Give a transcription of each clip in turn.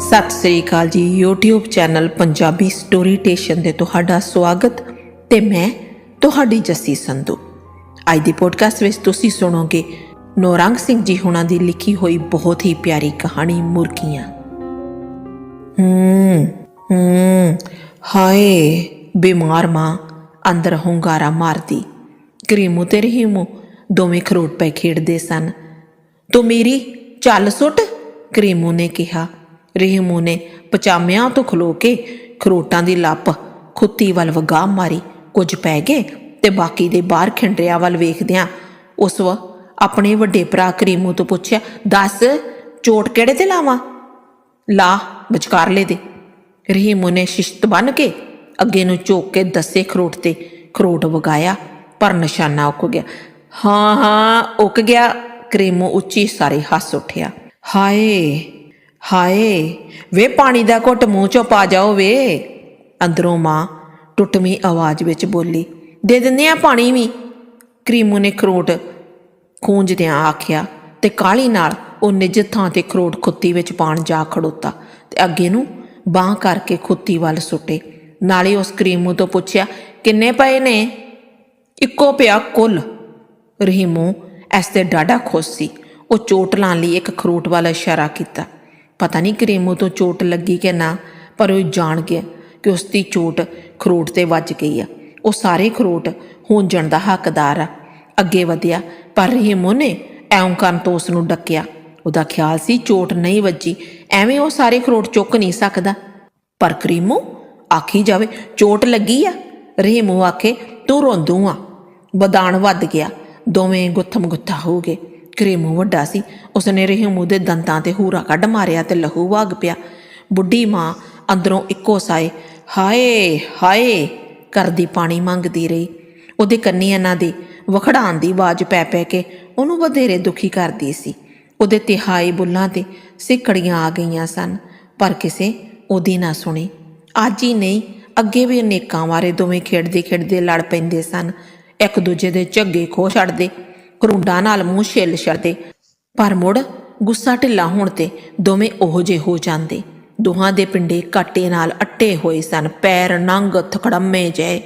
ਸਤਿ ਸ੍ਰੀ ਅਕਾਲ ਜੀ, YouTube channel Punjabi story station 'ਤੇ ਤੁਹਾਡਾ ਸਵਾਗਤ ਤੇ ਮੈਂ ਤੁਹਾਡੀ ਜੱਸੀ ਸੰਧੂ। ਅੱਜ ਦੀ ਪੋਡਕਾਸਟ ਵਿੱਚ ਤੁਸੀਂ ਸੁਣੋਗੇ ਨੌਰੰਗ ਸਿੰਘ ਜੀ ਹੁਣਾਂ ਦੀ ਲਿਖੀ ਹੋਈ ਬਹੁਤ ਹੀ ਪਿਆਰੀ ਕਹਾਣੀ ਮੁਰਗੀਆਂ। ਹੂੰ ਹੂੰ, ਹਾਏ, ਬਿਮਾਰ ਮਾਂ ਅੰਦਰ ਹੁੰਗਾਰਾ ਮਾਰਦੀ। ਕਰੀਮੂ ਤੇ ਰਹੀਮੂ ਦੋਵੇਂ ਖਰੋਟ ਪੈ ਖੇਡਦੇ ਸਨ। ਤੂੰ ਮੇਰੀ ਚੱਲ ਸੁੱਟ ਕਰੀਮੂ ਨੇ ਕਿਹਾ। ਰਹੀਮੂ ਨੇ ਪਚਾਮਿਆਂ ਤੋਂ ਖਲੋ ਕੇ ਖਰੋਟਾਂ ਦੀ ਲੱਪ ਖੁੱਤੀ ਵੱਲ ਵਗਾ ਮਾਰੀ। ਕੁਝ ਪੈ ਗਏ ਤੇ ਬਾਕੀ ਦੇ ਬਾਹਰ ਖਿੰਡਰਿਆ ਵੱਲ ਵੇਖਦਿਆਂ ਉਸ ਵ ਆਪਣੇ ਵੱਡੇ ਭਰਾ ਕਰੀਮੂ ਤੋਂ ਪੁੱਛਿਆ, ਦੱਸ, ਚੋਟ ਕਿਹੜੇ ਤੇ ਲਾਵਾਂ? ਲਾ ਵਿਚਕਾਰਲੇ ਦੇ। ਰਹੀਮੂ ਨੇ ਸ਼ਿਸ਼ਤ ਬਨ ਕੇ ਅੱਗੇ ਨੂੰ ਝੋਕ ਕੇ ਦੱਸੇ ਖਰੋਟ ਤੇ ਖਰੋਟ ਵਗਾਇਆ, ਪਰ ਨਿਸ਼ਾਨਾ ਉੱਕ ਗਿਆ। ਹਾਂ ਹਾਂ, ਉੱਕ ਗਿਆ। ਕਰੀਮੂ ਉੱਚੀ ਸਾਰੇ ਹੱਸ ਉੱਠਿਆ। ਹਾਏ ਹਾਏ, ਵੇ ਪਾਣੀ ਦਾ ਘੁੱਟ ਮੂੰਹ ਚੋਂ ਪਾ ਜਾਓ ਵੇ। ਅੰਦਰੋਂ ਮਾਂ ਟੁੱਟਵੀਂ ਆਵਾਜ਼ ਵਿੱਚ ਬੋਲੀ, ਦੇ ਦਿੰਦੇ ਆ ਪਾਣੀ ਵੀ। ਕਰੀਮੂ ਨੇ ਖਰੋਟ ਖੂੰਜਦਿਆਂ ਆਖਿਆ ਤੇ ਕਾਲੀ ਨਾਲ ਉਹ ਨਿਜ ਥਾਂ ਤੇ ਖਰੋਟ ਖੁੱਤੀ ਵਿੱਚ ਪਾਣ ਜਾ ਖੜੋਤਾ ਤੇ ਅੱਗੇ ਨੂੰ ਬਾਹ ਕਰਕੇ ਖੁੱਤੀ ਵੱਲ ਸੁੱਟੇ। ਨਾਲੇ ਉਸ ਕਰੀਮੂ ਤੋਂ ਪੁੱਛਿਆ, ਕਿੰਨੇ ਪਏ ਨੇ? ਇੱਕੋ ਪਿਆ ਕੁੱਲ। ਰਹੀਮੂ ਐਸ ਤੇ ਡਾਡਾ ਖੁਸ਼ ਸੀ। ਉਹ ਚੋਟ ਲਾਣ ਲਈ ਇੱਕ ਖਰੋਟ ਵੱਲ ਇਸ਼ਾਰਾ ਕੀਤਾ। ਪਤਾ ਨਹੀਂ ਕਰੀਮੂ ਤੋਂ ਚੋਟ ਲੱਗੀ ਕਿ ਨਾ, ਪਰ ਉਹ ਜਾਣ ਗਿਆ ਕਿ ਉਸ ਦੀ ਚੋਟ ਖਰੋਟ ਤੇ ਵੱਜ ਗਈ ਆ। ਉਹ ਸਾਰੇ ਖਰੋਟ ਹੁੰਜਣ ਦਾ ਹੱਕਦਾਰ ਆ। ਅੱਗੇ ਵਧਿਆ, ਪਰ ਰਹੀਮੂ ਨੇ ਐਉਂ ਕਰਨ ਤੋਂ ਉਸ ਨੂੰ ਡੱਕਿਆ। ਉਹਦਾ ਖਿਆਲ ਸੀ ਚੋਟ ਨਹੀਂ ਵੱਜੀ, ਐਵੇਂ ਉਹ ਸਾਰੇ ਖਰੋਟ ਚੁੱਕ ਨਹੀਂ ਸਕਦਾ। ਪਰ ਕਰੀਮੂ, ਆਖੀ ਜਾਵੇ, ਚੋਟ ਲੱਗੀ ਆ। ਰਹੀਮੂ ਆਖੇ, ਤੂੰ ਰੋਂਦੂ ਆ। ਬਦਾਨ ਵੱਧ ਗਿਆ। ਦੋਵੇਂ ਗੁੱਥਮ ਗੁੱਥਾ ਹੋ ਗਏ। ਕਰੀਮੂ ਵੱਡਾ ਸੀ। ਉਸਨੇ ਰਹੀਮੂ ਦੇ ਦੰਦਾਂ ਤੇ ਹੂਰਾ ਕੱਢ ਮਾਰਿਆ ਤੇ ਲਹੂ ਵਗ ਪਿਆ। ਬੁੱਢੀ ਮਾਂ ਅੰਦਰੋਂ ਇੱਕੋ ਸਾਏ, ਹਾਏ ਹਾਏ, ਕਰਦੀ ਪਾਣੀ ਮੰਗਦੀ ਰਹੀ। ਉਹਦੇ ਕੰਨੀ ਇਹਨਾਂ ਦੀ ਵਖੜਾਂ ਦੀ ਆਵਾਜ਼ ਪੈ ਪੈ ਕੇ ਉਹਨੂੰ ਵਧੇਰੇ ਦੁਖੀ ਕਰਦੀ ਸੀ। ਉਹਦੇ ਤਿਹਾਈ ਬੁੱਲਾਂ ਤੇ ਸਿੱਕੜੀਆਂ ਆ ਗਈਆਂ ਸਨ, ਪਰ ਕਿਸੇ ਉਹਦੀ ਨਾ ਸੁਣੀ। ਅੱਜ ਹੀ ਨਹੀਂ, ਅੱਗੇ ਵੀ ਅਨੇਕਾਂ ਵਾਰੇ ਦੋਵੇਂ ਖੇਡਦੇ ਖੇਡਦੇ ਲੜ ਪੈਂਦੇ ਸਨ। ਇੱਕ ਦੂਜੇ ਦੇ ਝੱਗੇ ਖੋ ਛੱਡਦੇ ਕਰੁੰਡਾਂ ਨਾਲ ਮੂੰਹ ਛਿੱਲ ਛੱਡਦੇ, ਪਰ ਮੁੜ ਗੁੱਸਾ ਢਿੱਲਾ ਹੋਣ ਤੇ ਦੋਵੇਂ ਉਹੋ ਜਿਹੇ ਹੋ ਜਾਂਦੇ। ਦੋਹਾਂ ਦੇ ਪਿੰਡੇ ਕਾਟੇ ਨਾਲ ਅੱਟੇ ਹੋਏ ਸਨ, ਪੈਰ ਨੰਗ ਥਕੜੰਮੇ ਜਏ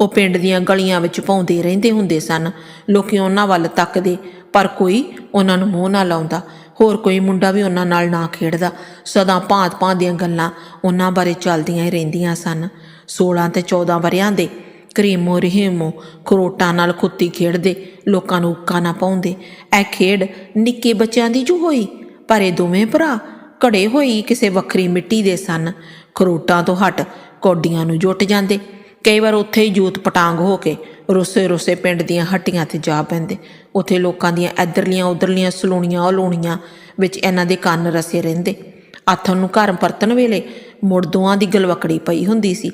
ਉਹ ਪਿੰਡ ਦੀਆਂ ਗਲੀਆਂ ਵਿੱਚ ਪਾਉਂਦੇ ਰਹਿੰਦੇ ਹੁੰਦੇ ਸਨ। ਲੋਕੀ ਉਹਨਾਂ ਵੱਲ ਤੱਕਦੇ, ਪਰ ਕੋਈ ਉਹਨਾਂ ਨੂੰ ਮੂੰਹ ਨਾ ਲਾਉਂਦਾ। ਹੋਰ ਕੋਈ ਮੁੰਡਾ ਵੀ ਉਹਨਾਂ ਨਾਲ ਨਾ ਖੇਡਦਾ। ਸਦਾ ਭਾਂਤ-ਭਾਂਤ ਦੀਆਂ ਗੱਲਾਂ ਉਹਨਾਂ ਬਾਰੇ ਚੱਲਦੀਆਂ ਹੀ ਰਹਿੰਦੀਆਂ ਸਨ। 16 ਤੇ 14 ਵਰਿਆਂ ਦੇ ਕਰੇਮੋ ਰਹੀਮੋ ਖਰੋਟਾਂ ਨਾਲ ਖੁੱਤੀ ਖੇਡਦੇ, ਲੋਕਾਂ ਨੂੰ ਉੱਕਾ ਨਾ ਪਾਉਂਦੇ। ਇਹ ਖੇਡ ਨਿੱਕੇ ਬੱਚਿਆਂ ਦੀ ਜੂ ਹੋਈ, ਪਰ ਇਹ ਦੋਵੇਂ ਭਰਾ ਘੜੇ ਹੋਈ ਕਿਸੇ ਵੱਖਰੀ ਮਿੱਟੀ ਦੇ ਸਨ। ਖਰੋਟਾਂ ਤੋਂ ਹਟ ਕੌਡੀਆਂ ਨੂੰ ਜੁੱਟ ਜਾਂਦੇ। ਕਈ ਵਾਰ ਉੱਥੇ ਹੀ ਜੂਤ ਪਟਾਂਗ ਹੋ ਕੇ ਰੁੱਸੇ ਰੁੱਸੇ ਪਿੰਡ ਦੀਆਂ ਹੱਟੀਆਂ ਤੇ ਜਾ ਪੈਂਦੇ। ਉੱਥੇ ਲੋਕਾਂ ਦੀਆਂ ਇਧਰਲੀਆਂ ਉਧਰਲੀਆਂ ਸਲੂਣੀਆਂ ਉਲੂਣੀਆਂ ਵਿੱਚ ਇਹਨਾਂ ਦੇ ਕੰਨ ਰਸੇ ਰਹਿੰਦੇ। ਆਥਣ ਨੂੰ ਘਰ ਪਰਤਣ ਵੇਲੇ ਮੁੜ ਦੋਆਂ ਦੀ ਗਲਵਕੜੀ ਪਈ ਹੁੰਦੀ ਸੀ।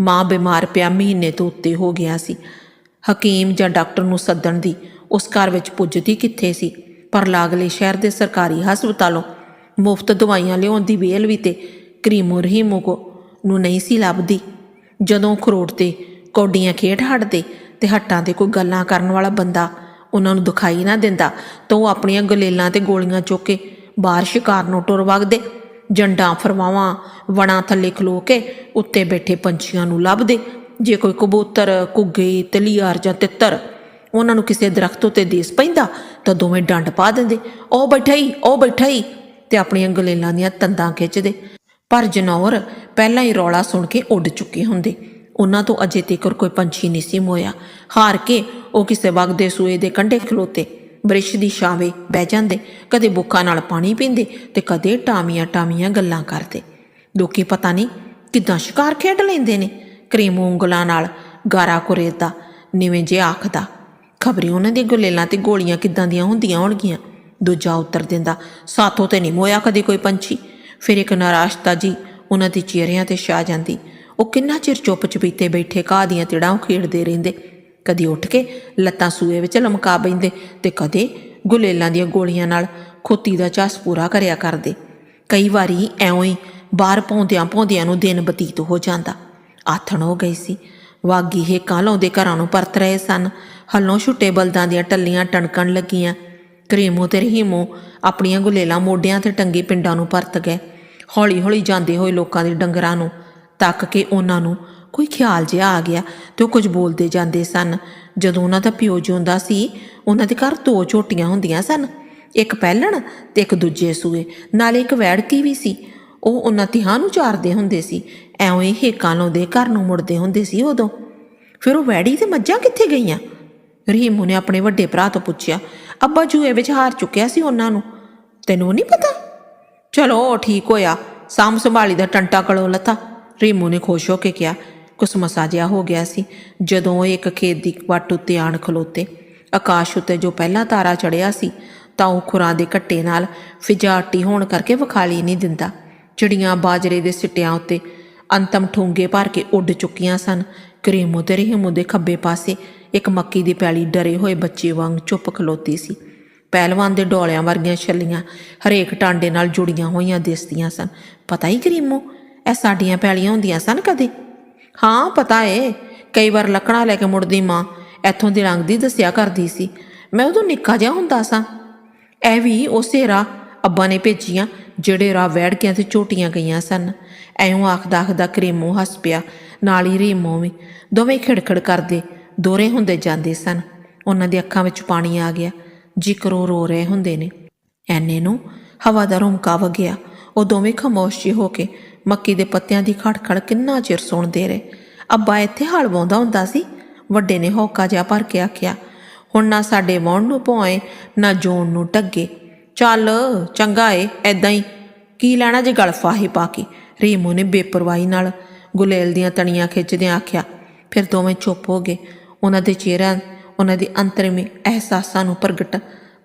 ਮਾਂ ਬਿਮਾਰ ਪਿਆ ਮਹੀਨੇ ਤੋਂ ਉੱਤੇ ਹੋ ਗਿਆ ਸੀ। ਹਕੀਮ ਜਾਂ ਡਾਕਟਰ ਨੂੰ ਸੱਦਣ ਦੀ ਉਸ ਘਰ ਵਿੱਚ ਪੁੱਜਦੀ ਕਿੱਥੇ ਸੀ? ਪਰ ਲਾਗਲੇ ਸ਼ਹਿਰ ਦੇ ਸਰਕਾਰੀ ਹਸਪਤਾਲੋਂ ਮੁਫਤ ਦਵਾਈਆਂ ਲਿਆਉਣ ਦੀ ਵੇਲ ਵੀ ਤੇ ਕਰੀਮੋ ਰਹੀਮੋ ਕੋ ਨੂੰ ਨਹੀਂ ਸੀ ਲੱਭਦੀ। ਜਦੋਂ ਖਰੋਟ ਤੇ ਕੌਡੀਆਂ ਖੇਡ ਹਟਦੇ ਤੇ ਹੱਟਾਂ ਤੇ ਕੋਈ ਗੱਲਾਂ ਕਰਨ ਵਾਲਾ ਬੰਦਾ ਉਹਨਾਂ ਨੂੰ ਦਿਖਾਈ ਨਾ ਦਿੰਦਾ ਤਾਂ ਉਹ ਆਪਣੀਆਂ ਗਲੇਲਾਂ ਤੇ ਗੋਲੀਆਂ ਚੁੱਕ ਕੇ ਬਾਹਰ ਸ਼ਿਕਾਰ ਨੂੰ ਟੁਰ ਵਗਦੇ। ਜੰਡਾਂ ਫਰਵਾਵਾਂ ਵਣਾ ਥੱਲੇ ਖਲੋ ਕੇ ਉੱਤੇ ਬੈਠੇ ਪੰਛੀਆਂ ਨੂੰ ਲੱਭਦੇ। ਜੇ ਕੋਈ ਕਬੂਤਰ ਕੁੱਗੇ ਤਲੀਆਰ ਜਾਂ ਤਿੱਤਰ ਉਹਨਾਂ ਨੂੰ ਕਿਸੇ ਦਰਖਤ ਉੱਤੇ ਦੇਸ ਪੈਂਦਾ, ਤਾਂ ਦੋਵੇਂ ਡੰਡ ਪਾ ਦਿੰਦੇ। ਉਹ ਬੈਠਾ ਹੀ ਉਹ ਬੈਠਾ ਹੀ ਤੇ ਆਪਣੀਆਂ ਗਲੇਲਾਂ ਦੀਆਂ ਤੰਦਾਂ ਖਿੱਚਦੇ। ਪਰ ਜਨੌਰ ਪਹਿਲਾਂ ਹੀ ਰੌਲਾ ਸੁਣ ਕੇ ਉੱਡ ਚੁੱਕੇ ਹੁੰਦੇ। ਉਹਨਾਂ ਤੋਂ ਅਜੇ ਤੱਕ ਕੋਈ ਪੰਛੀ ਨਹੀਂ ਸੀ ਮੋਇਆ। ਹਾਰ ਕੇ ਉਹ ਕਿਸੇ ਵਗਦੇ ਸੂਏ ਦੇ ਕੰਢੇ ਖਲੋਤੇ। ਬ੍ਰਿਸ਼ ਦੀ ਛਾਵੇਂ ਬਹਿ ਜਾਂਦੇ, ਕਦੇ ਬੁੱਕਾ ਨਾਲ ਪਾਣੀ ਪੀਂਦੇ ਤੇ ਕਦੇ ਟਾਮੀਆਂ ਟਾਮੀਆਂ ਗੱਲਾਂ ਕਰਦੇ। ਲੋਕੀ ਪਤਾ ਨਹੀਂ ਕਿਦਾਂ ਸ਼ਿਕਾਰ ਖੇਡ ਲੈਂਦੇ ਨੇ। ਕਰੀਮੂ ਉਂਗਲਾਂ ਨਾਲ ਗਾਰਾ ਕੁਰੇਦਾ ਨਿਵੇਂ ਜੇ ਆਖਦਾ, ਖਬਰੇ ਉਹਨਾਂ ਦੀ ਗੁਲੇਲਾਂ ਤੇ ਗੋਲੀਆਂ ਕਿਦਾਂ ਦੀਆਂ ਹੁੰਦੀਆਂ ਹੋਣਗੀਆਂ? ਦੂਜਾ ਉੱਤਰ ਦਿੰਦਾ, ਸਾਥੋਂ ਤੇ ਨਹੀਂ ਮੋਇਆ ਕਦੇ ਕੋਈ ਪੰਛੀ। ਫਿਰ ਇੱਕ ਨਾਰਾਸ਼ਤਾ ਜੀ ਉਹਨਾਂ ਦੇ ਚਿਹਰਿਆਂ ਤੇ ਛਾ ਜਾਂਦੀ। ਉਹ ਕਿੰਨਾ ਚਿਰ ਚੁੱਪ ਚਪੀਤੇ ਬੈਠੇ ਘਾਹ ਦੀਆਂ ਤਿੜਾਂ ਖੇਡਦੇ ਰਹਿੰਦੇ। ਕਦੇ ਉੱਠ ਕੇ ਲੱਤਾਂ ਸੂਏ ਵਿੱਚ ਲਮਕਾ ਬੈਂਦੇ ਤੇ ਕਦੇ ਗੁਲੇਲਾਂ ਦੀਆਂ ਗੋਲੀਆਂ ਨਾਲ ਖੋਤੀ ਦਾ ਚਾਸ ਪੂਰਾ ਕਰਿਆ ਕਰਦੇ। ਕਈ ਵਾਰੀ ਐਵੇਂ ਹੀ ਬਾਹਰ ਪੌਂਦਿਆਂ ਪੌਂਦਿਆਂ ਨੂੰ ਦਿਨ ਬਤੀਤ ਹੋ ਜਾਂਦਾ। ਆਥਣ ਹੋ ਗਈ ਸੀ। ਵਾਗੀ ਹੇਕਾਂ ਲਾਉਂਦੇ ਘਰਾਂ ਨੂੰ ਪਰਤ ਰਹੇ ਸਨ। ਹੱਲੋਂ ਛੁੱਟੇ ਬਲਦਾਂ ਦੀਆਂ ਟੱਲੀਆਂ ਟਣਕਣ ਲੱਗੀਆਂ। ਕਰੀਮੋ ਤੇ ਰਹੀਮੋ ਆਪਣੀਆਂ ਗੁਲੇਲਾਂ ਮੋਢਿਆਂ ਤੇ ਟੰਗੀ ਪਿੰਡਾਂ ਨੂੰ ਪਰਤ ਗਏ। ਹੌਲੀ-ਹੌਲੀ ਜਾਂਦੇ ਹੋਏ ਲੋਕਾਂ ਦੇ ਡੰਗਰਾਂ ਨੂੰ ਤੱਕ ਕੇ ਉਹਨਾਂ ਨੂੰ ਕੋਈ ਖਿਆਲ ਜਿਹਾ ਆ ਗਿਆ ਤੇ ਉਹ ਕੁਝ ਬੋਲਦੇ ਜਾਂਦੇ ਸਨ। ਜਦੋਂ ਉਹਨਾਂ ਦਾ ਪਿਓ ਜਿਉਂਦਾ ਸੀ, ਉਹਨਾਂ ਦੇ ਘਰ ਦੋ ਝੋਟੀਆਂ ਹੁੰਦੀਆਂ ਸਨ, ਇੱਕ ਪਹਿਲਣ ਤੇ ਇੱਕ ਦੂਜੇ ਸੂਏ। ਨਾਲੇ ਇੱਕ ਵੈੜਕੀ ਵੀ ਸੀ। ਉਹ ਉਹਨਾਂ ਤਿਹਾਂ ਨੂੰ ਚਾਰਦੇ ਹੁੰਦੇ ਸੀ। ਐਵੇਂ ਹੀ ਹੇਕਾਂ ਲਾਉਂਦੇ, ਘਰ ਨੂੰ ਮੁੜਦੇ ਹੁੰਦੇ ਸੀ ਉਦੋਂ। ਫਿਰ ਉਹ ਵੈੜੀ ਤੇ ਮੱਝਾਂ ਕਿੱਥੇ ਗਈਆਂ? ਰਹੀਮੂ ਨੇ ਆਪਣੇ ਵੱਡੇ ਭਰਾ ਤੋਂ ਪੁੱਛਿਆ, ਅੱਬਾ, ਜੂਏ ਵਿੱਚ ਹਾਰ ਚੁੱਕਿਆ ਸੀ ਉਹਨਾਂ ਨੂੰ? ਤੈਨੂੰ ਨਹੀਂ ਪਤਾ? ਚਲੋ, ਠੀਕ ਹੋਇਆ। ਸਾਂਭ ਸੰਭਾਲੀ ਦਾ ਟੰਟਾ ਕਲੋ ਲੱਥਾ। ਰੀਮੂ ਨੇ ਖੁਸ਼ ਹੋ ਕੇ ਕਿਹਾ ਕੁਛ ਮਸਾ ਜਿਹਾ ਹੋ ਗਿਆ ਸੀ, ਜਦੋਂ ਉਹ ਇੱਕ ਖੇਤ ਦੀ ਵੱਟ ਉੱਤੇ ਆਣ ਖਲੋਤੇ। ਆਕਾਸ਼ ਉੱਤੇ ਜੋ ਪਹਿਲਾ ਤਾਰਾ ਚੜਿਆ ਸੀ, ਤਾਂ ਉਹ ਖੁਰਾਂ ਦੇ ਘੱਟੇ ਨਾਲ ਫਿਜਾਟੀ ਹੋਣ ਕਰਕੇ ਵਿਖਾਲੀ ਨਹੀਂ ਦਿੰਦਾ। ਚਿੜੀਆਂ ਬਾਜਰੇ ਦੇ ਸਿੱਟਿਆਂ ਉੱਤੇ ਅੰਤਮ ਠੂੰਗੇ ਭਰ ਕੇ ਉੱਡ ਚੁੱਕੀਆਂ ਸਨ। ਕਰੀਮੋ ਤੇ ਰਹੀਮੂ ਦੇ ਖੱਬੇ ਪਾਸੇ ਇੱਕ ਮੱਕੀ ਦੀ ਪੈਲੀ ਡਰੇ ਹੋਏ ਬੱਚੇ ਵਾਂਗ ਚੁੱਪ ਖਲੋਤੀ ਸੀ। ਪਹਿਲਵਾਨ ਦੇ ਡੋਲਿਆਂ ਵਰਗੀਆਂ ਛੱਲੀਆਂ ਹਰੇਕ ਟਾਂਡੇ ਨਾਲ ਜੁੜੀਆਂ ਹੋਈਆਂ ਦਿਸਦੀਆਂ ਸਨ। ਪਤਾ ਹੀ ਕਰੀਮੋ ਇਹ ਸਾਡੀਆਂ ਪੈਲੀਆਂ ਹੁੰਦੀਆਂ ਸਨ ਕਦੇ? ਹਾਂ, ਪਤਾ ਏ। ਕਈ ਵਾਰ ਲੱਕੜਾਂ ਲੈ ਕੇ ਮੁੜਦੀ ਮਾਂ, ਇੱਥੋਂ ਦੀ ਲੰਘਦੀ ਦੱਸਿਆ ਕਰਦੀ ਸੀ। ਮੈਂ ਉਦੋਂ ਨਿੱਕਾ ਜਿਹਾ ਹੁੰਦਾ ਸਾਂ। ਇਹ ਵੀ ਉਸੇ ਰਾਹ ਅੱਬਾ ਨੇ ਭੇਜੀਆਂ, ਜਿਹੜੇ ਰਾਹ ਵੈੜਕਿਆਂ ਤੇ ਝੋਟੀਆਂ ਗਈਆਂ ਸਨ। ਐਉਂ ਆਖਦਾ ਆਖਦਾ ਕਰੀਮੋ ਹੱਸ ਪਿਆ, ਨਾਲ ਹੀ ਰੀਮੋ ਵੀ। ਦੋਵੇਂ ਖਿੜਖਿੜ ਕਰਦੇ ਦੋਰੇ ਹੁੰਦੇ ਜਾਂਦੇ ਸਨ। ਉਹਨਾਂ ਦੀ ਅੱਖਾਂ ਵਿੱਚ ਪਾਣੀ ਆ ਗਿਆ। ਜ਼ਿਕਰ ਉਹ ਰੋ ਰਹੇ ਹੁੰਦੇ ਨੇ। ਐਨੇ ਨੂੰ ਹਵਾ ਦਾ ਰੁਮਕਾ ਵਗਿਆ। ਉਹ ਦੋਵੇਂ ਖਾਮੋਸ਼ ਹੋ ਕੇ ਮੱਕੀ ਦੇ ਪੱਤਿਆਂ ਦੀ ਖੜਖੜ ਕਿੰਨਾ ਚਿਰ ਸੁਣਦੇ ਰਹੇ। ਅੱਬਾ ਇੱਥੇ ਹਲ ਵਾਉਂਦਾ ਹੁੰਦਾ ਸੀ। ਵੱਡੇ ਨੇ ਹੌਕਾ ਜਿਹਾ ਭਰ ਕੇ ਆਖਿਆ, ਹੁਣ ਨਾ ਸਾਡੇ ਵਾਉਣ ਨੂੰ ਭੋਏ ਨਾ ਜੋਣ ਨੂੰ ਟੱਗੇ। ਚੱਲ, ਚੰਗਾ ਏ ਐਦਾਂ ਹੀ ਕੀ ਲੈਣਾ ਜੇ ਗਲ ਫਾਹੇ ਪਾ ਕੇ? ਰੀਮੂ ਨੇ ਬੇਪਰਵਾਹੀ ਨਾਲ ਗੁਲੇਲ ਦੀਆਂ ਤਣੀਆਂ ਖਿੱਚਦਿਆਂ ਆਖਿਆ, ਫਿਰ ਦੋਵੇਂ ਚੁੱਪ ਹੋ ਗਏ। ਉਹਨਾਂ ਦੇ ਚਿਹਰਿਆਂ, ਉਹਨਾਂ ਦੇ ਅੰਤਰਮੀ ਅਹਿਸਾਸਾਂ ਨੂੰ ਪ੍ਰਗਟ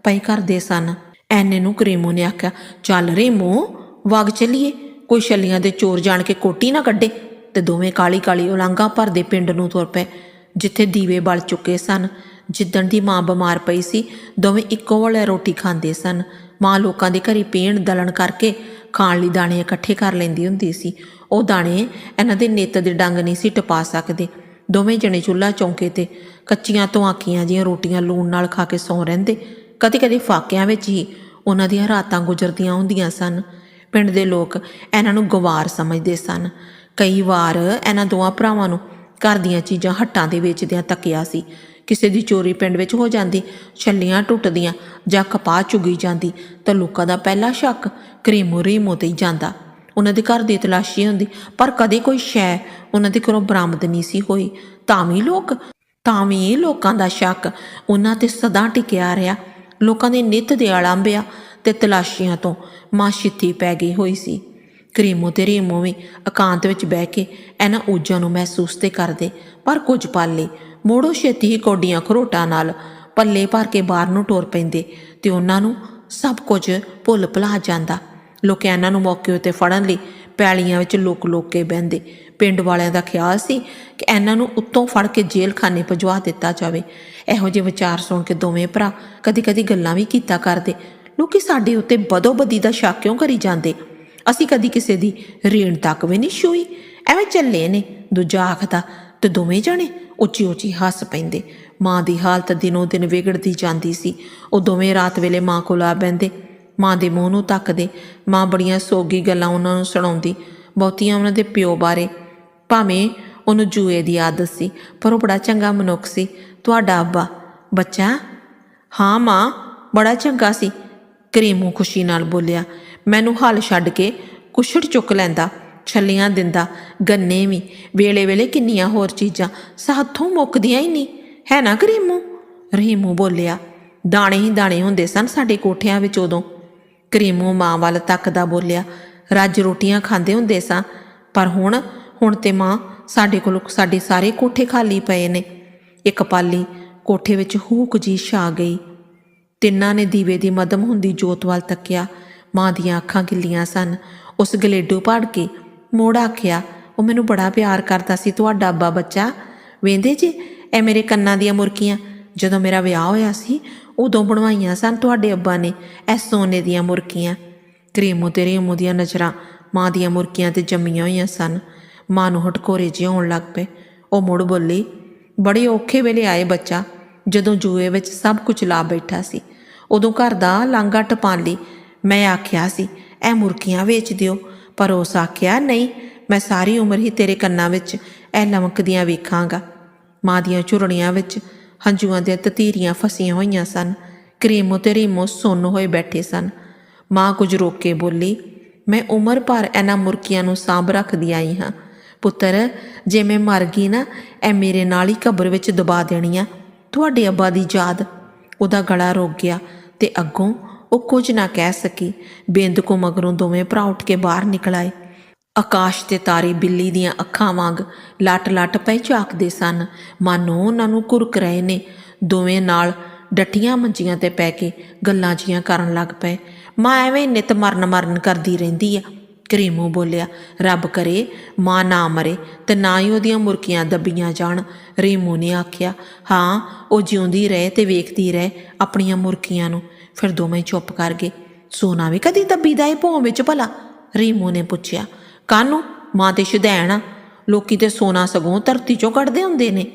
ਪਈ ਕਰਦੇ ਸਨ। ਐਨੇ ਨੂੰ ਕਰੀਮੂ ਨੇ ਆਖਿਆ, ਚੱਲ ਰੀਮੂ, ਵਗ ਚੱਲੀਏ। ਕੋਈ ਛੱਲੀਆਂ ਦੇ ਚੋਰ ਜਾਣ ਕੇ ਕੋਟੀ ਨਾ ਕੱਢੇ ਤੇ ਦੋਵੇਂ ਕਾਲੀ ਕਾਲੀ ਉਲਾਂਗਾ ਭਰਦੇ ਪਿੰਡ ਨੂੰ ਤੁਰ ਪਏ, ਜਿੱਥੇ ਦੀਵੇ ਬਲ ਚੁੱਕੇ ਸਨ, ਜਿੱਦਣ ਦੀ ਮਾਂ ਬਿਮਾਰ ਪਈ ਸੀ, ਦੋਵੇਂ ਇੱਕੋ ਵਾਲੇ ਰੋਟੀ ਖਾਂਦੇ ਸਨ। ਮਾਂ ਲੋਕਾਂ ਦੇ ਘਰੇ ਪੀਣ, ਦਲਣ ਕਰਕੇ ਖਾਣ ਲਈ ਦਾਣੇ ਇਕੱਠੇ ਕਰ ਲੈਂਦੀ ਹੁੰਦੀ ਸੀ। ਉਹ ਦਾਣੇ ਇਹਨਾਂ ਦੇ ਨਿੱਤ ਦੇ ਡੰਗ ਨਹੀਂ ਸੀ ਟਪਾ ਸਕਦੇ। ਦੋਵੇਂ ਜਣੇ ਚੁੱਲ੍ਹਾ ਚੌਂਕੇ ਤੇ ਕੱਚੀਆਂ ਤੋਂ ਆਕੀਆਂ ਜੀਆਂ ਰੋਟੀਆਂ ਲੂਣ ਨਾਲ ਖਾ ਕੇ ਸੌਂ ਰਹਿੰਦੇ। ਕਦੇ-ਕਦੇ ਫਾਕਿਆਂ ਵਿੱਚ ਹੀ ਉਹਨਾਂ ਦੀਆਂ ਰਾਤਾਂ ਗੁਜ਼ਰਦੀਆਂ ਹੁੰਦੀਆਂ ਸਨ। ਪਿੰਡ ਦੇ ਲੋਕ ਇਹਨਾਂ ਨੂੰ ਗਵਾਰ ਸਮਝਦੇ ਸਨ। ਕਈ ਵਾਰ ਇਹਨਾਂ ਦੋਵਾਂ ਭਰਾਵਾਂ ਨੂੰ ਘਰ ਦੀਆਂ ਚੀਜ਼ਾਂ ਹੱਟਾਂ ਦੇ ਵੇਚਦਿਆਂ ਤੱਕਿਆ ਸੀ। ਕਿਸੇ ਦੀ ਚੋਰੀ ਪਿੰਡ ਵਿੱਚ ਹੋ ਜਾਂਦੀ, ਛੱਲੀਆਂ ਟੁੱਟਦੀਆਂ ਜਾਂ ਕਪਾਹ ਚੁਗੀ ਜਾਂਦੀ ਤਾਂ ਲੋਕਾਂ ਦਾ ਪਹਿਲਾ ਸ਼ੱਕ ਕਰੀਮੋ ਰੀਮੋ ਤੇ ਹੀ ਜਾਂਦਾ। ਉਹਨਾਂ ਦੇ ਘਰ ਦੀ ਤਲਾਸ਼ੀ ਹੁੰਦੀ, ਪਰ ਕਦੇ ਕੋਈ ਸ਼ੈ ਉਹਨਾਂ ਦੇ ਘਰੋਂ ਬਰਾਮਦ ਨਹੀਂ ਸੀ ਹੋਈ। ਤਾਂ ਵੀ ਲੋਕ, ਤਾਂ ਵੀ ਲੋਕਾਂ ਦਾ ਸ਼ੱਕ ਉਹਨਾਂ ਤੇ ਸਦਾ ਟਿਕਿਆ ਰਿਹਾ। ਲੋਕਾਂ ਦੇ ਨਿੱਤ ਦੇ ਆਲੰਬਿਆ ਤੇ ਤਲਾਸ਼ੀਆਂ ਤੋਂ ਮਾਂ ਛਿੱਤੀ ਪੈ ਗਈ ਹੋਈ ਸੀ। ਕਰੀਮੋ ਤੇ ਰੀਮੋ ਵੀ ਇਕਾਂਤ ਵਿੱਚ ਬਹਿ ਕੇ ਇਹਨਾਂ ਊਜਾਂ ਨੂੰ ਮਹਿਸੂਸ ਤੇ ਕਰਦੇ, ਪਰ ਕੁਝ ਪਲ ਲਈ ਮੋੜੋ ਛੇਤੀ ਹੀ ਕੋਡੀਆਂ ਖਰੋਟਾਂ ਨਾਲ ਪੱਲੇ ਭਰ ਕੇ ਬਾਹਰ ਨੂੰ ਟੁਰ ਪੈਂਦੇ ਤੇ ਉਹਨਾਂ ਨੂੰ ਸਭ ਕੁਝ ਭੁੱਲ ਭੁਲਾ ਜਾਂਦਾ। ਲੋਕ ਇਹਨਾਂ ਨੂੰ ਮੌਕੇ ਉੱਤੇ ਫੜਨ ਲਈ ਪੈਲੀਆਂ ਵਿੱਚ ਲੋਕ ਲੁਕ ਕੇ ਬਹਿੰਦੇ। ਪਿੰਡ ਵਾਲਿਆਂ ਦਾ ਖਿਆਲ ਸੀ ਕਿ ਇਹਨਾਂ ਨੂੰ ਉੱਤੋਂ ਫੜ ਕੇ ਜੇਲ੍ਹ ਭਜਵਾ ਦਿੱਤਾ ਜਾਵੇ। ਇਹੋ ਜਿਹੇ ਵਿਚਾਰ ਸੁਣ ਕੇ ਦੋਵੇਂ ਭਰਾ ਕਦੀ-ਕਦੀ ਗੱਲਾਂ ਵੀ ਕੀਤਾ ਕਰਦੇ ਲੋਕੀ ਸਾਡੇ ਉੱਤੇ ਬਦੋਬਦੀ ਦਾ ਸ਼ੱਕ ਕਿਉਂ ਕਰੀ ਜਾਂਦੇ? ਅਸੀਂ ਕਦੀ ਕਿਸੇ ਦੀ ਰੇਣ ਤੱਕ ਵੀ ਨਹੀਂ ਛੂਈ ਐਵੇਂ ਚੱਲੇ ਨੇ। ਦੂਜਾ ਆਖਦਾ, ਤੇ ਦੋਵੇਂ ਜਾਣੇ ਉੱਚੀ ਉੱਚੀ ਹੱਸ ਪੈਂਦੇ। ਮਾਂ ਦੀ ਹਾਲਤ ਦਿਨੋਂ ਦਿਨ ਵਿਗੜਦੀ ਜਾਂਦੀ ਸੀ। ਉਹ ਦੋਵੇਂ ਰਾਤ ਵੇਲੇ ਮਾਂ ਕੋਲ ਆ ਬੈੰਦੇ ਮਾਂ ਦੇ ਮੂੰਹ ਨੂੰ ਤੱਕਦੇ। ਮਾਂ ਬੜੀਆਂ ਸੋਗੀ ਗੱਲਾਂ ਉਹਨਾਂ ਨੂੰ ਸੁਣਾਉਂਦੀ। ਬਹੁਤੀਆਂ ਉਹਨਾਂ ਦੇ ਪਿਓ ਬਾਰੇ। ਭਾਵੇਂ ਉਹਨੂੰ ਜੂਏ ਦੀ ਆਦਤ ਸੀ, ਪਰ ਉਹ ਬੜਾ ਚੰਗਾ ਮਨੁੱਖ ਸੀ। ਤੁਹਾਡਾ ਅੱਬਾ, ਬੱਚਾ? ਹਾਂ ਮਾਂ, ਬੜਾ ਚੰਗਾ ਸੀ। ਕਰੀਮੂ ਖੁਸ਼ੀ ਨਾਲ ਬੋਲਿਆ, ਮੈਨੂੰ ਹਲ ਛੱਡ ਕੇ ਕੁਛੜ ਚੁੱਕ ਲੈਂਦਾ, ਛੱਲੀਆਂ ਦਿੰਦਾ, ਗੰਨੇ ਵੀ। ਵੇਲੇ ਵੇਲੇ ਕਿੰਨੀਆਂ ਹੋਰ ਚੀਜ਼ਾਂ, ਸਾਥੋਂ ਮੁੱਕਦੀਆਂ ਹੀ ਨਹੀਂ। ਹੈ ਨਾ ਕਰੀਮੂ? ਰਹੀਮੂ ਬੋਲਿਆ, ਦਾਣੇ ਹੀ ਦਾਣੇ ਹੁੰਦੇ ਸਨ ਸਾਡੇ ਕੋਠਿਆਂ ਵਿੱਚ ਉਦੋਂ। ਕਰੀਮੂ ਮਾਂ ਵੱਲ ਤੱਕਦਾ ਬੋਲਿਆ, ਰੱਜ ਰੋਟੀਆਂ ਖਾਂਦੇ ਹੁੰਦੇ ਸਾਂ, ਪਰ ਹੁਣ ਹੁਣ ਤੇ ਮਾਂ ਸਾਡੇ ਕੋਲ ਸਾਡੇ ਸਾਰੇ ਕੋਠੇ ਖਾਲੀ ਪਏ ਨੇ। ਇੱਕ ਪਾਲੀ ਕੋਠੇ ਵਿੱਚ ਹੂਕ ਜੀ ਛਾ ਗਈ। ਤਿੰਨਾਂ ਨੇ ਦੀਵੇ ਦੀ ਮਦਮ ਹੁੰਦੀ ਜੋਤ ਵੱਲ ਤੱਕਿਆ। ਮਾਂ ਦੀਆਂ ਅੱਖਾਂ ਗਿੱਲੀਆਂ ਸਨ। ਉਸ ਗਲੇਡੂ ਪਾੜ ਕੇ ਮੋੜ ਆਖਿਆ, ਉਹ ਮੈਨੂੰ ਬੜਾ ਪਿਆਰ ਕਰਦਾ ਸੀ, ਤੁਹਾਡਾ ਅੱਬਾ ਬੱਚਾ। ਵੇਂਦੇ ਜੀ ਇਹ ਮੇਰੇ ਕੰਨਾਂ ਦੀਆਂ ਮੁਰਕੀਆਂ? ਜਦੋਂ ਮੇਰਾ ਵਿਆਹ ਹੋਇਆ ਸੀ, ਉਦੋਂ ਬਣਵਾਈਆਂ ਸਨ ਤੁਹਾਡੇ ਅੱਬਾ ਨੇ ਇਹ ਸੋਨੇ ਦੀਆਂ ਮੁਰਕੀਆਂ। ਕਰੀਮੋ ਤੇ ਰੀਮੋ ਦੀਆਂ ਨਜ਼ਰਾਂ ਮਾਂ ਦੀਆਂ ਮੁਰਕੀਆਂ ਤੇ ਜੰਮੀਆਂ ਹੋਈਆਂ ਸਨ। ਮਾਂ ਨੂੰ ਹਟਕੋਰੇ ਜਿਹੇ ਆਉਣ ਲੱਗ ਪਏ। ਉਹ ਮੁੜ ਬੋਲੀ, ਬੜੇ ਔਖੇ ਵੇਲੇ ਆਏ ਬੱਚਾ, ਜਦੋਂ ਜੂਏ ਵਿੱਚ ਸਭ ਕੁਝ ਲਾ ਬੈਠਾ ਸੀ। ਉਦੋਂ ਘਰ ਦਾ ਲਾਂਗਾ ਟਪਾਣ ਲਈ ਮੈਂ ਆਖਿਆ ਸੀ, ਇਹ ਮੁਰਕੀਆਂ ਵੇਚ ਦਿਓ। ਪਰ ਉਸ ਆਖਿਆ, ਨਹੀਂ, ਮੈਂ ਸਾਰੀ ਉਮਰ ਹੀ ਤੇਰੇ ਕੰਨਾਂ ਵਿੱਚ ਇਹ ਲਮਕਦੀਆਂ ਵੇਖਾਂਗਾ। ਮਾਂ ਦੀਆਂ ਝੁਰੜੀਆਂ ਵਿੱਚ ਹੰਝੂਆਂ ਦੀਆਂ ਤਤੀਰੀਆਂ ਫਸੀਆਂ ਹੋਈਆਂ ਸਨ। ਕਰੀਮੋ ਤੇ ਰੀਮੋ ਸੁੰਨ ਹੋਏ ਬੈਠੇ ਸਨ। ਮਾਂ ਕੁਝ ਰੋਕ ਕੇ ਬੋਲੀ, ਮੈਂ ਉਮਰ ਭਰ ਇਹਨਾਂ ਮੁਰਕੀਆਂ ਨੂੰ ਸਾਂਭ ਰੱਖਦੀ ਆਈ ਹਾਂ। ਪੁੱਤਰ, ਜੇ ਮੈਂ ਮਰ ਗਈ ਨਾ, ਇਹ ਮੇਰੇ ਨਾਲ ਹੀ ਕਬਰ ਵਿੱਚ ਦਬਾ ਦੇਣੀਆਂ। ਤੁਹਾਡੇ ਅੱਬਾ ਦੀ ਯਾਦ ਉਹਦਾ ਗਲਾ ਰੁਕ ਗਿਆ ਤੇ ਅੱਗੋਂ ਉਹ ਕੁਝ ਨਾ ਕਹਿ ਸਕੀ। ਬਿੰਦ ਕੋ ਮਗਰੋਂ ਦੋਵੇਂ ਭਰਾ ਉੱਠ ਕੇ ਬਾਹਰ ਨਿਕਲ ਆਏ। ਆਕਾਸ਼ ਤੇ ਤਾਰੇ ਬਿੱਲੀ ਦੀਆਂ ਅੱਖਾਂ ਵਾਂਗ ਲਟ-ਲਟ ਪਏ ਝਾਕਦੇ ਸਨ। ਮਾਨੋ ਉਹਨਾਂ ਨੂੰ ਕੁਰਕ ਰਹੇ ਨੇ। ਦੋਵੇਂ ਨਾਲ ਡੱਟੀਆਂ ਮੰਜੀਆਂ ਤੇ ਪੈ ਕੇ ਗੱਲਾਂ ਜੀਆਂ ਕਰਨ ਲੱਗ ਪਏ। ਮਾਂ ਐਵੇਂ ਨਿਤ ਮਰਨ ਮਰਨ ਕਰਦੀ ਰਹਿੰਦੀ ਆ। ਕਰੀਮੂ ਬੋਲਿਆ, ਰੱਬ ਕਰੇ, ਮਾਂ ਨਾ ਮਰੇ, ਤੇ ਨਾ ਹੀ ਉਹਦੀਆਂ ਮੁਰਕੀਆਂ ਦੱਬੀਆਂ ਜਾਣ। ਰੀਮੂ ਨੇ ਆਖਿਆ, ਹਾਂ, ਉਹ ਜਿਉਂਦੀ ਰਹੇ ਤੇ ਵੇਖਦੀ ਰਹੇ ਆਪਣੀਆਂ ਮੁਰਕੀਆਂ ਨੂੰ। ਫਿਰ ਦੋਵੇਂ ਚੁੱਪ ਕਰ ਗਏ। ਸੋਨਾ ਵੀ ਕਦੀ ਦੱਬੀਦਾ ਏ ਭੋਂ ਵਿੱਚ ਭਲਾ? ਰੀਮੂ ਨੇ ਪੁੱਛਿਆ। ਕਾਨੂੰ? ਮਾਂ ਤੇ ਸ਼ੁਦੈਣ ਆ। ਲੋਕੀ ਤੇ ਸੋਨਾ ਸਗੋਂ ਧਰਤੀ ਚੋਂ ਕੱਢਦੇ ਹੁੰਦੇ ਨੇ।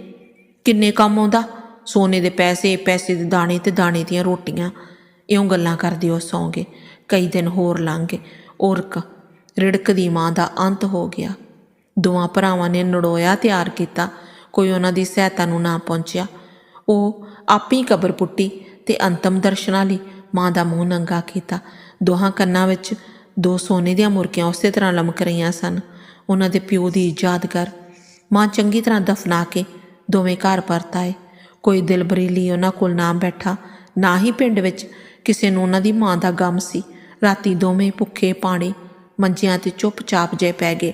ਕਿੰਨੇ ਕੰਮ ਆਉਂਦਾ? ਸੋਨੇ ਦੇ ਪੈਸੇ ਪੈਸੇ ਦੇ ਦਾਣੇ ਤੇ ਦਾਣੇ ਦੀਆਂ ਰੋਟੀਆਂ। ਇਉਂ ਗੱਲਾਂ ਕਰਦੇ ਉਹ ਸੌਂਗੇ ਕਈ ਦਿਨ ਹੋਰ ਲੰਘ ਗਏ। ਔਰਕ ਰਿੜਕਦੀ ਮਾਂ ਦਾ ਅੰਤ ਹੋ ਗਿਆ। ਦੋਵਾਂ ਭਰਾਵਾਂ ਨੇ ਨੜੋਇਆ, ਤਿਆਰ ਕੀਤਾ। ਕੋਈ ਉਹਨਾਂ ਦੀ ਸਹਾਇਤਾ ਨੂੰ ਨਾ ਪਹੁੰਚਿਆ। ਉਹ ਆਪੀ ਕਬਰ ਪੁੱਟੀ ਤੇ ਅੰਤਮ ਦਰਸ਼ਨਾਂ ਲਈ ਮਾਂ ਦਾ ਮੂੰਹ ਨੰਗਾ ਕੀਤਾ। ਦੋਹਾਂ ਕੰਨਾਂ ਵਿੱਚ ਦੋ ਸੋਨੇ ਦੀਆਂ ਮੁਰਕੀਆਂ ਉਸੇ ਤਰ੍ਹਾਂ ਲਮਕ ਰਹੀਆਂ ਸਨ। ਉਹਨਾਂ ਦੇ ਪਿਓ ਦੀ ਯਾਦਗਾਰ। ਮਾਂ ਚੰਗੀ ਤਰ੍ਹਾਂ ਦਫਨਾ ਕੇ ਦੋਵੇਂ ਘਰ ਪਰਤ ਆਏ ਕੋਈ ਦਿਲਬਰੀਲੀ ਉਹਨਾਂ ਕੋਲ ਨਾ ਬੈਠਾ। ਨਾ ਹੀ ਪਿੰਡ ਵਿੱਚ ਕਿਸੇ ਨੂੰ ਉਹਨਾਂ ਦੀ ਮਾਂ ਦਾ ਗਮ ਸੀ। ਰਾਤੀ ਦੋਵੇਂ ਭੁੱਖੇ ਪਾਣੀ ਮੰਜਿਆਂ ਤੇ ਚੁੱਪਚਾਪ ਜੇ ਪੈ ਗਏ।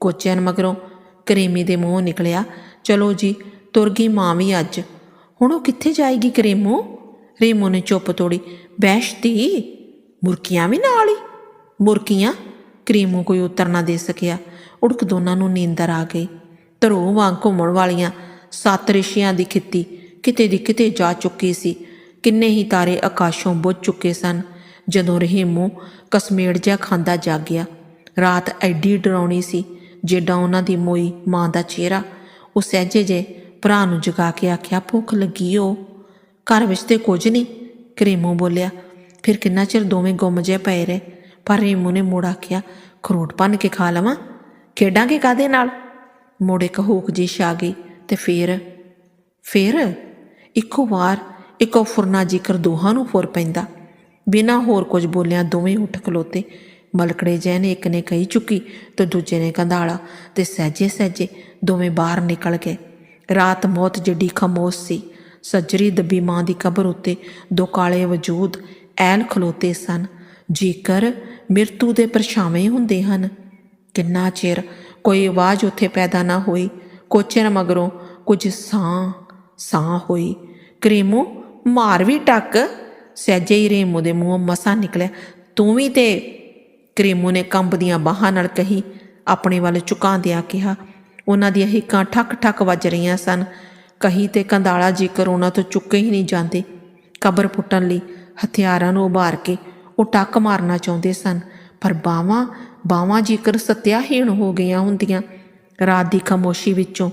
ਕੋਚਿਆਂ ਮਗਰੋਂ ਕਰੇਮੀ ਦੇ ਮੂੰਹੋਂ ਨਿਕਲਿਆ, ਚਲੋ ਜੀ, ਤੁਰ ਗਈ ਮਾਂ ਵੀ ਅੱਜ। ਹੁਣ ਉਹ ਕਿੱਥੇ ਜਾਏਗੀ ਕਰੇਮੋ? ਰੇਮੋ ਨੇ ਚੁੱਪ ਤੋੜੀ ਬੈਸ਼ਤੀ ਮੁਰਕੀਆਂ ਵੀ ਨਾਲ ਹੀ ਮੁਰਕੀਆਂ? ਕਰੀਮੂ ਕੋਈ ਉੱਤਰ ਨਾ ਦੇ ਸਕਿਆ। ਉੜਕ ਦੋਨਾਂ ਨੂੰ ਨੀਂਦਰ ਆ ਗਈ। ਧਰੋ ਵਾਂਗ ਘੁੰਮਣ ਵਾਲੀਆਂ ਸੱਤ ਰਿਸ਼ੀਆਂ ਦੀ ਖਿੱਤੀ ਕਿਤੇ ਦੀ ਕਿਤੇ ਜਾ ਚੁੱਕੀ ਸੀ। ਕਿੰਨੇ ਹੀ ਤਾਰੇ ਆਕਾਸ਼ੋਂ ਬੁੱਝ ਚੁੱਕੇ ਸਨ। ਜਦੋਂ ਰਹਿਮੋ ਕਸਮੇੜ ਜਿਹਾ ਖਾਂਦਾ ਜਾਗ ਗਿਆ। ਰਾਤ ਐਡੀ ਡਰਾਉਣੀ ਸੀ ਜਿੱਡਾ ਉਹਨਾਂ ਦੀ ਮੋਈ ਮਾਂ ਦਾ ਚਿਹਰਾ। ਉਹ ਸਹਿਜੇ ਜੇ ਭਰਾ ਨੂੰ ਜਗਾ ਕੇ ਆਖਿਆ, ਭੁੱਖ ਲੱਗੀ ਓ। ਘਰ ਵਿੱਚ ਤੇ ਕੁਝ ਨਹੀਂ। ਕਰੀਮੋ ਬੋਲਿਆ, ਫਿਰ ਕਿੰਨਾ ਚਿਰ ਦੋਵੇਂ ਗੁੰਮ ਜੇ ਪਏ ਰਹੇ? ਪਰ ਰੇਮੂ ਨੇ ਮੋੜ ਆਖਿਆ, ਖਰੋਟ ਭੰਨ ਕੇ ਖਾ ਲਵਾਂ? ਖੇਡਾਂਗੇ ਕਾਦੇ ਨਾਲ? ਮੋੜੇ ਕਹੂਕ ਜੀ ਛਾ ਗਈ ਤੇ ਫੇਰ ਫੇਰ? ਇੱਕੋ ਵਾਰ ਇੱਕੋ ਫੁਰਨਾ ਜਿਕਰ ਦੋਹਾਂ ਨੂੰ ਫੁਰ ਪੈਂਦਾ। ਬਿਨਾਂ ਹੋਰ ਕੁਝ ਬੋਲਿਆਂ ਦੋਵੇਂ ਉੱਠ ਖਲੋਤੇ। ਮਲਕੜੇ ਜੈ ਨੇ ਇੱਕ ਨੇ ਕਹੀ ਚੁੱਕੀ ਤੇ ਦੂਜੇ ਨੇ ਕੰਧਾਲਾ ਤੇ ਸਹਿਜੇ ਸਹਿਜੇ ਦੋਵੇਂ ਬਾਹਰ ਨਿਕਲ ਗਏ। ਰਾਤ ਮੌਤ ਜਿੱਡੀ ਖਮੋਸ਼ ਸੀ। ਸੱਜਰੀ ਦੱਬੀ ਮਾਂ ਦੀ ਕਬਰ ਉੱਤੇ ਦੋ ਕਾਲੇ ਵਜੂਦ ਐਨ ਖਲੋਤੇ ਸਨ। ਜੇਕਰ ਮਿਰਤੂ ਦੇ ਪਰਛਾਵੇਂ ਹੁੰਦੇ ਹਨ, ਕਿੰਨਾ ਚਿਰ ਕੋਈ ਆਵਾਜ਼ ਉੱਥੇ ਪੈਦਾ ਨਾ ਹੋਈ? ਕੋਚਰ ਮਗਰੋਂ ਕੁਝ ਸਾਹ ਸਾਹ ਹੋਈ। ਕਰੀਮੂ, ਮਾਰ ਵੀ ਟੱਕ। ਸਹਿਜੇ ਹੀ ਰੇਮੂ ਦੇ ਮੂੰਹੋਂ ਮਸਾ ਨਿਕਲਿਆ। ਤੂੰ ਵੀ ਤੇ ਕਰੀਮੂ ਨੇ ਕੰਬਦੀਆਂ ਬਾਹਾਂ ਨਾਲ ਕਹੀ, ਆਪਣੇ ਵੱਲ ਝੁਕਾਉਂਦਿਆਂ ਕਿਹਾ, ਉਹਨਾਂ ਦੀਆਂ ਹਿੱਕਾਂ ਠੱਕ ਠੱਕ ਵੱਜ ਰਹੀਆਂ ਸਨ। ਕਹੀ ਤੇ ਕੰਦਾਲਾ ਜੇਕਰ ਉਹਨਾਂ ਤੋਂ ਚੁੱਕੇ ਹੀ ਨਹੀਂ ਜਾਂਦੇ। ਕਬਰ ਪੁੱਟਣ ਲਈ ਹਥਿਆਰਾਂ ਨੂੰ ਉਭਾਰ ਕੇ ਉਹ ਟੱਕ ਮਾਰਨਾ ਚਾਹੁੰਦੇ ਸਨ, ਪਰ ਬਾਵਾਂ ਬਾਵਾਂ ਜੇਕਰ ਸਤਿਆਹੀਣ ਹੋ ਗਈਆਂ ਹੁੰਦੀਆਂ, ਰਾਤ ਦੀ ਖਾਮੋਸ਼ੀ ਵਿੱਚੋਂ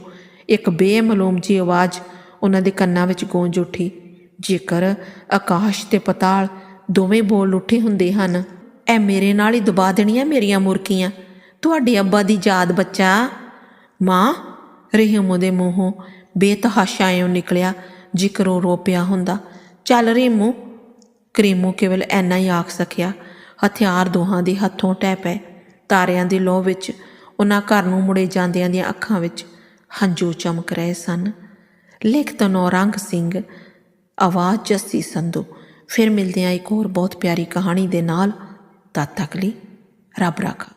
ਇੱਕ ਬੇਮਲੂਮ ਜੀ ਆਵਾਜ਼ ਉਹਨਾਂ ਦੇ ਕੰਨਾਂ ਵਿੱਚ ਗੂੰਜ ਉੱਠੀ। ਜੇਕਰ ਆਕਾਸ਼ ਤੇ ਪਤਾਲ ਦੋਵੇਂ ਬੋਲ ਉੱਠੇ ਹੁੰਦੇ ਹਨ ਐ ਮੇਰੇ ਨਾਲ ਹੀ ਦਬਾ ਦੇਣੀਆਂ ਮੇਰੀਆਂ ਮੁਰਕੀਆਂ ਤੁਹਾਡੇ ਅੱਬਾ ਦੀ ਯਾਦ ਬੱਚਾ। ਮਾਂ, ਰਹਿਮ ਦੇ ਮੂੰਹੋਂ ਬੇਤਹਾਸ਼ਾ ਇਉਂ ਨਿਕਲਿਆ ਜਿਕਰ ਉਹ ਰੋ ਪਿਆ ਹੁੰਦਾ। ਚੱਲ ਰੇਮੂ ਕਰੀਮੋ ਕੇਵਲ ਐਨਾ ਹੀ ਆਖ ਸਕਿਆ। ਹਥਿਆਰ ਦੋਹਾਂ ਦੇ ਹੱਥੋਂ ਟਹਿ ਪਏ। ਤਾਰਿਆਂ ਦੀ ਲੋਹ ਵਿੱਚ, ਉਹਨਾਂ ਘਰ ਨੂੰ ਮੁੜੇ ਜਾਂਦਿਆਂ ਦੀਆਂ ਅੱਖਾਂ ਵਿੱਚ ਹੰਝੂ ਚਮਕ ਰਹੇ ਸਨ। ਲਿਖਤ ਨੌਰੰਗ ਸਿੰਘ ਆਵਾਜ਼ ਜੱਸੀ ਸੰਧੂ। ਫਿਰ ਮਿਲਦੇ ਆ ਇੱਕ ਹੋਰ ਬਹੁਤ ਪਿਆਰੀ ਕਹਾਣੀ ਦੇ ਨਾਲ ਤਦ ਤੱਕ ਲਈ ਰੱਬ ਰਾਖਾ।